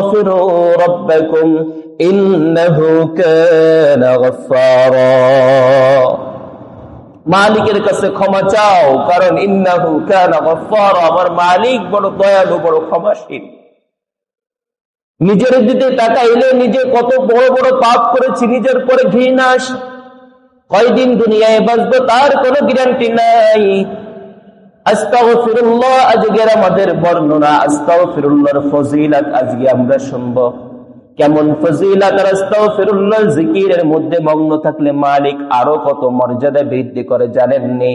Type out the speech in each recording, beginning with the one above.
واستغفروا ربكم إنه كان غفارا মালিকের কাছে ক্ষমা চাও কারণ ইন্নাহু কানা গফফার আমার মালিক বড় দয়ালু বড় ক্ষমাশীল নিজের দিকে তাকাইলে নিজে কত বড় বড় পাপ করেছি নিজের পরে ঘৃণা আসে। কয়দিন দুনিয়ায় বাঁচবো তার কোনো গ্যারান্টি নাই জানেননি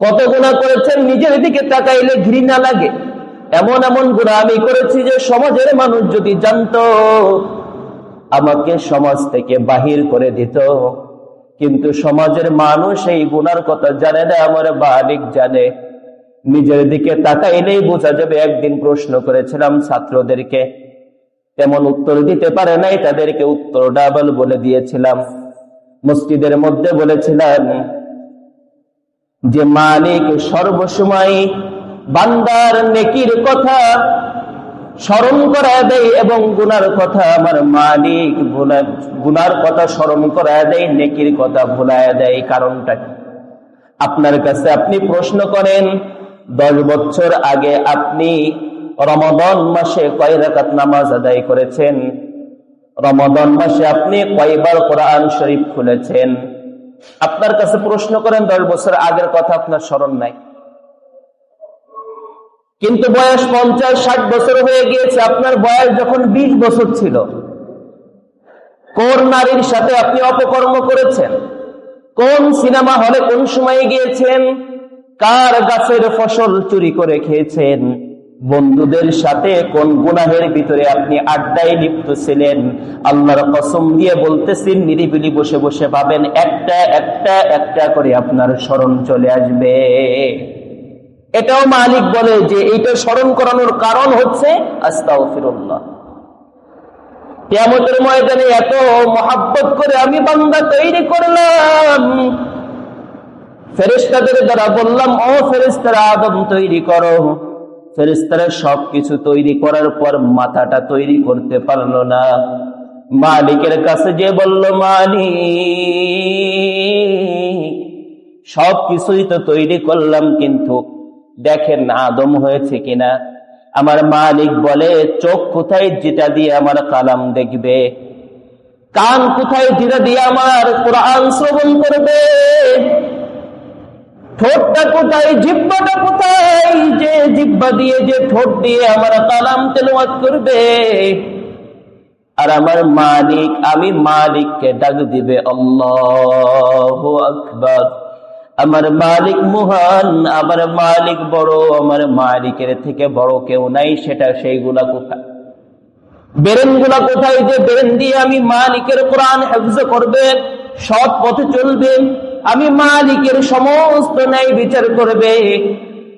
কত গুণা করেছেন, নিজের দিকে তাকাইলে ঘৃণা লাগে। এমন এমন গুণা আমি করেছি যে সমাজের মানুষ যদি জানতো, আমাকে সমাজ থেকে বাহির করে দিত। কিন্তু সমাজের মানুষ এই গুনার কথা জানে না, আমার মালিক জানে। নিজের দিকে তাকাইলেই বোঝা যাবে একদিন প্রশ্ন করেছিলাম ছাত্রদেরকে, তেমন উত্তর দিতে পারে নাই, তাদেরকে উত্তর ডাবল বলে দিয়েছিলাম। মসজিদের মধ্যে বলেছিলাম যে, মালিক সর্বসময় বান্দার নেকির কথা স্মরণ করা দেয় এবং গুনার কথা আমার মালিক গুনার কথা স্মরণ করা দেয়, নেকির কথা ভুলায় দেয়। কারণটা আপনার কাছে আপনি প্রশ্ন করেন দশ বছর আগে আপনি রমদন মাসে কয় রাকাত নামাজ আদায় করেছেন? রমদন মাসে আপনি কয়বার কোরআন শরীফ খুলেছেন? আপনার কাছে প্রশ্ন করেন, দশ বছর আগের কথা আপনার স্মরণ নাই। কিন্তু বয়স পঞ্চাশ, ষাট বছর হয়ে গিয়েছে, আপনার বয়স যখন বিশ বছর ছিল, কোন নারীর সাথে আপনি অপকর্ম করেছেন? কোন সিনেমা হলে কোন সময়ে গিয়েছেন? কার গাছের ফসল চুরি করে খেয়েছেন? বন্ধুদের সাথে কোন গুনাহের ভিতরে আপনি আড্ডায় লিপ্ত ছিলেন? আল্লাহর কসম দিয়ে বলতেছেন, নিরিবিলি বসে বসে পাবেন একটা একটা একটা করে আপনার স্মরণ চলে আসবে। এটাও মালিক বলে যে এইটা স্মরণ করানোর কারণ হচ্ছে আস্তাও ফিরুল্লাহ কেয়ামতের ময়দানে এত মহাব্বত করে আমি বান্দা তৈরি করলাম। ফেরেস্তাদের দ্বারা বললাম, ও ফেরেস্তারা আদম তৈরি করো। ফেরেস্তারা সবকিছু তৈরি করার পর মাথাটা তৈরি করতে পারল না। মালিকের কাছে যে বলল, মালিক, সবকিছুই তো তৈরি করলাম, কিন্তু দেখেন আদম হয়েছে কিনা? আমার মালিক বলে, চোখ কোথায় যেটা দিয়ে আমার কালাম দেখবে? কান কোথায় যেটা দিয়ে আমার কোরআন শ্রবণ করবে? ঠোঁটটা কোথায়, জিব্বাটা কোথায়? যে জিব্বা দিয়ে, যে ঠোঁট দিয়ে আমার কালাম তেলাওয়াত করবে। আর আমার মালিক, আমি মালিককে ডাক দিবে, আল্লাহ আকবর। আমার মালিক মহান, আমার মালিক বড়, আমার মালিকের থেকে বড় কেউ নাই, সেটা সেইগুলা কোথায়? বেরেনগুলা কোথায় যে বেরেন দিয়ে আমি মালিকের কোরআন হেফজ করবে, সৎ পথে চলবে? আমি মালিকের সমস্ত ন্যায় বিচার করবে।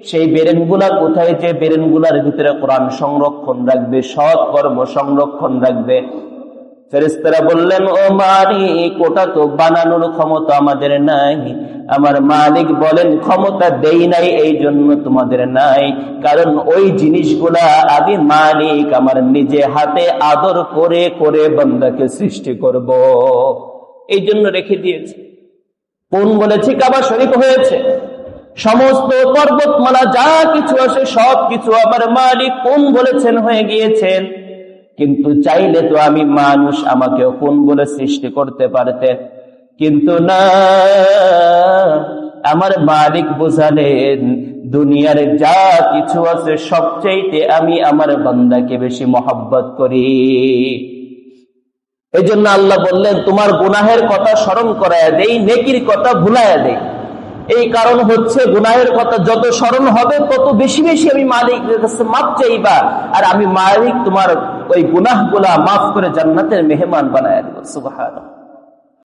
সেই বেরেনগুলা কোথায় যে বেরেনগুলার ভিতরে কোরআন সংরক্ষণ রাখবে, সৎ কর্ম সংরক্ষণ রাখবে। ফেরেস্তারা বললেন, ও মালিক, ওটা তো বানানোর ক্ষমতা আমাদের নাই। আমার মালিক বলেন, ক্ষমতা দেই নাই, এই জন্য তোমাদের নাই। কারণ ওই জিনিসগুলা আমি মালিক, আমার নিজে হাতে আদর করে করে বন্দাকে সৃষ্টি করব। এই জন্য রেখে দিয়েছে। কোন বলেছি কাবা শরীফ হয়েছে? সমস্ত পর্বতমালা যা কিছু আছে সব কিছু আমার মালিক কোন বলেছেন হয়ে গিয়েছেন? কিন্তু চাইলে তো আমি মানুষ আমাকে কোন বলে সৃষ্টি করতে পারতেন কিন্তু না, আমার মালিক বোঝালেন, দুনিয়ার যা কিছু আছে, সবচাইতে আমি আমার বান্দাকে বেশি মহব্বত করি। এই জন্য আল্লাহ বললেন, তোমার গুনাহের কথা স্মরণ করাইয়া দেই, নেকির কথা ভুলাইয়া দেই। এই কারণ হচ্ছে গুনাহের কথা যত স্মরণ হবে, তত বেশি বেশি আমি মালিকের কাছে মাপ চাইবা, আর আমি মালিক তোমার ওই গুনাহগুলা মাফ করে জান্নাতের মেহমান বানায় দেবো। সুবাহ